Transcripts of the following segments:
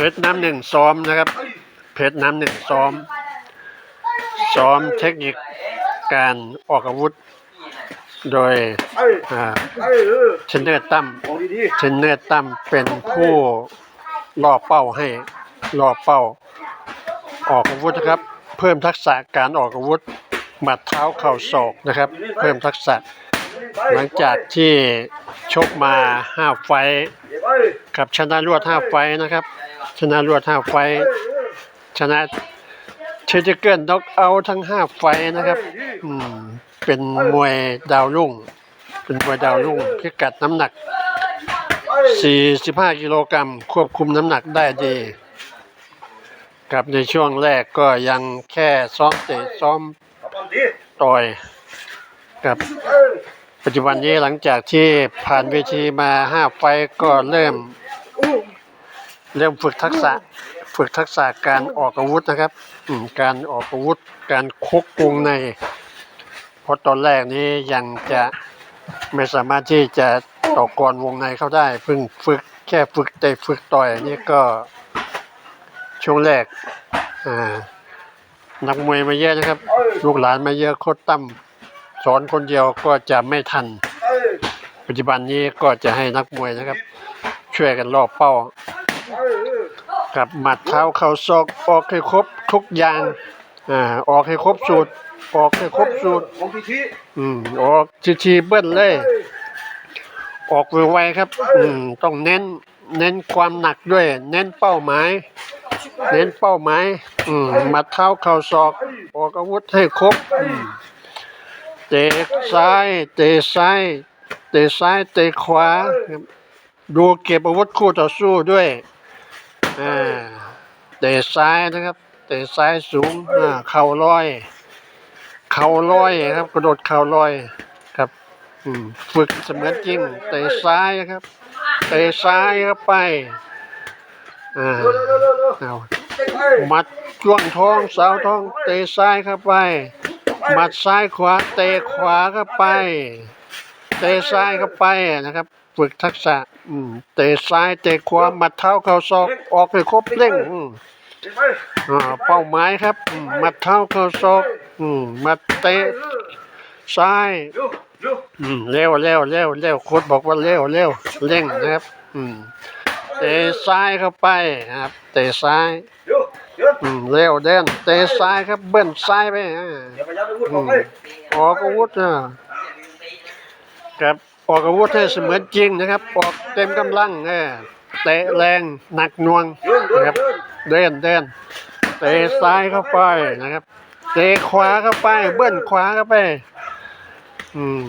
เพชรน้ำหนึ่งซ้อมนะครับ เพชรน้ำหนึ่งซ้อม ซ้อมเทคนิคการออกอาวุธ โดยเอ้ยอ่าเอ้ยเออเทนเนอร์ตั้มเทนเนอร์ตั้มเป็นผู้ล่อเป้าให้ล่อเป้า ออกอาวุธนะครับ เพิ่มทักษะการออกอาวุธหมัดเท้าเข่าศอกนะครับ เพิ่มทักษะ หลังจากที่ชกมาห้าไฟกับชนะรวดห้าไฟนะครับ ชนะรวดห้าไฟ ชนะเชจเกิลน็อกเอาทั้งห้าไฟนะครับ อืม เป็นมวยดาวรุ่ง เป็นมวยดาวรุ่งพิกัดน้ำหนัก 45 กิโลกรัมควบคุมน้ำหนักได้ดีกับในช่วงแรกก็ยังแค่ซ้อมเตะซ้อมต่อยกับปัจจุบันนี้หลังจากที่ผ่านเวทีมาห้าไฟก็เริ่ม เริ่มฝึกทักษะฝึกทักษะการออกอาวุธนะครับอืมการออกอาวุธ การคุกวงใน เพราะตอนแรกนี้ยังจะไม่สามารถที่จะต่อกรวงในเข้าได้ เพิ่งฝึกแค่ฝึกเตะฝึกต่อยนี่ก็ช่วงแรกอ่านักมวยมาเยอะนะครับ ลูกหลานมาเยอะโคตรตั้มสอนคนเดียวก็จะไม่ทัน ปัจจุบันนี้ก็จะให้นักมวยนะครับ ช่วยกันรอบเป้า กับหมัดเท้าเข่าศอกออกให้ครบทุกอย่างอ่าออกให้ครบสูตรออกให้ครบสูตรองทีทีอืมออกทีทีเบิ้ลเลย ออกไวๆครับ อืมต้องเน้น เน้นความหนักด้วย เน้นเป้าหมาย เน้นเป้าหมายอืมหมัดเท้าเข่าศอก ออกอาวุธให้ครบอืมเตะซ้าย เตะซ้าย เตะซ้ายเตะขวา ดูเก็บอาวุธคู่ต่อสู้ด้วย เตะซ้ายนะครับ เตะซ้ายสูงอ่าเข่าลอย เข่าลอยครับ กระโดดเข่าลอยครับฝึกเสมือนจริง เตะซ้ายครับ เตะซ้ายเข้าไปอ่าเร็วเร็วเร็วเร็วเอาเอ้ยมัดจ้วงท้องสาวท้อง เตะซ้ายเข้าไปหมัดซ้ายขวา เตะขวาเข้าไป เตะซ้ายเข้าไปนะครับ ฝึกทักษะ อืมเตะซ้ายเตะขวาหมัดเท้าเข่าศอกออกให้ครบเร่งอืมเอ่าเป้าหมายครับอืมหมัดเท้าเข่าศอกอืมหมัดเตะซ้ายเร็วเร็วอืมเร็วเร็วเร็วเร็วโค้ชบอกว่าเร็วเร็วเร่งนะครับ อืมเตะซ้ายเข้าไปครับ เตะซ้ายเร็วเร็วอืมเร็วเดินเตะซ้ายครับเบิ้ลซ้ายไปอ่าอย่าพยายามไปพูดออกไปออกอาวุธอะ ครับออกอาวุธให้เสมือนจริงนะครับ ออกเต็มกำลังเออเตะแรงหนักหน่วงนะครับ เดินเดินเตะซ้ายเข้าไปนะครับ เตะขวาเข้าไป เบิ้ลขวาเข้าไป อืม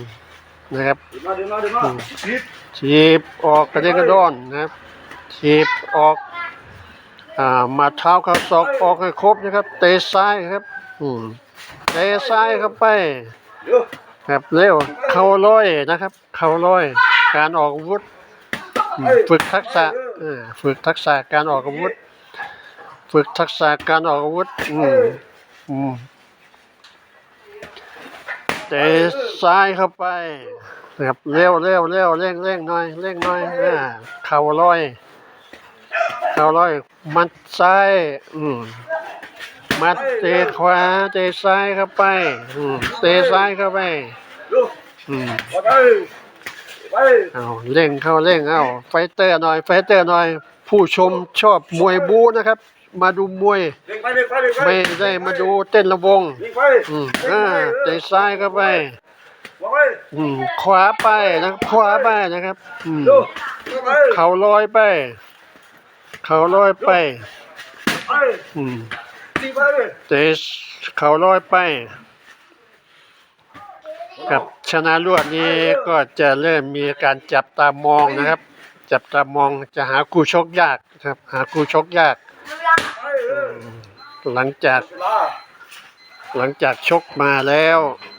นะครับเดินมาเดินมาเดินมาผิดถีบออกกระเด็นกระดอนนะครับถีบออกอ่ามาเท้าเข้าศอกออกให้ครบนะครับ เตะซ้ายครับ อืมเตะซ้ายเข้าไป ครับเร็วเข่าลอยนะครับ เข่าลอย การออกอาวุธอืมฝึกทักษะเออฝึกทักษะการออกอาวุธ ฝึกทักษะการออกอาวุธอืมอืมเตะซ้ายเข้าไปนะครับเร็วเร็วเร็วเร่งเร่งหน่อยเร่งหน่อยอ่าเข่าลอยเข่าลอย มัดซ้าย อืม มัดเตะขวาเตะซ้ายเข้าไปอืมเตะซ้ายเข้าไปเร็วอืมไปไปเอาเร่งเข้าเร่งเอาไฟเตอร์หน่อยไฟเตอร์หน่อย ผู้ชมชอบมวยบูนะครับ มาดูมวยเร่งไปเร่งไปเร่งไปไม่ได้มาดูเต้นระวงเร่งไปอืมอ่าเตะซ้ายเข้าไปวางไปอืมขวาไปนะครับขวาไปนะครับอืมเร็วเร็วไปเข่าลอยไป เข่าลอยไปไปอืมตีไป เลยเตะเข่าลอยไป กับชนะรวดนี้ก็จะเริ่มมีการจับตามองนะครับ จับตามองจะหาคู่ชกยากครับ หาคู่ชกยากไปเออหลังจากเวลาหลังจากชกมาแล้วเ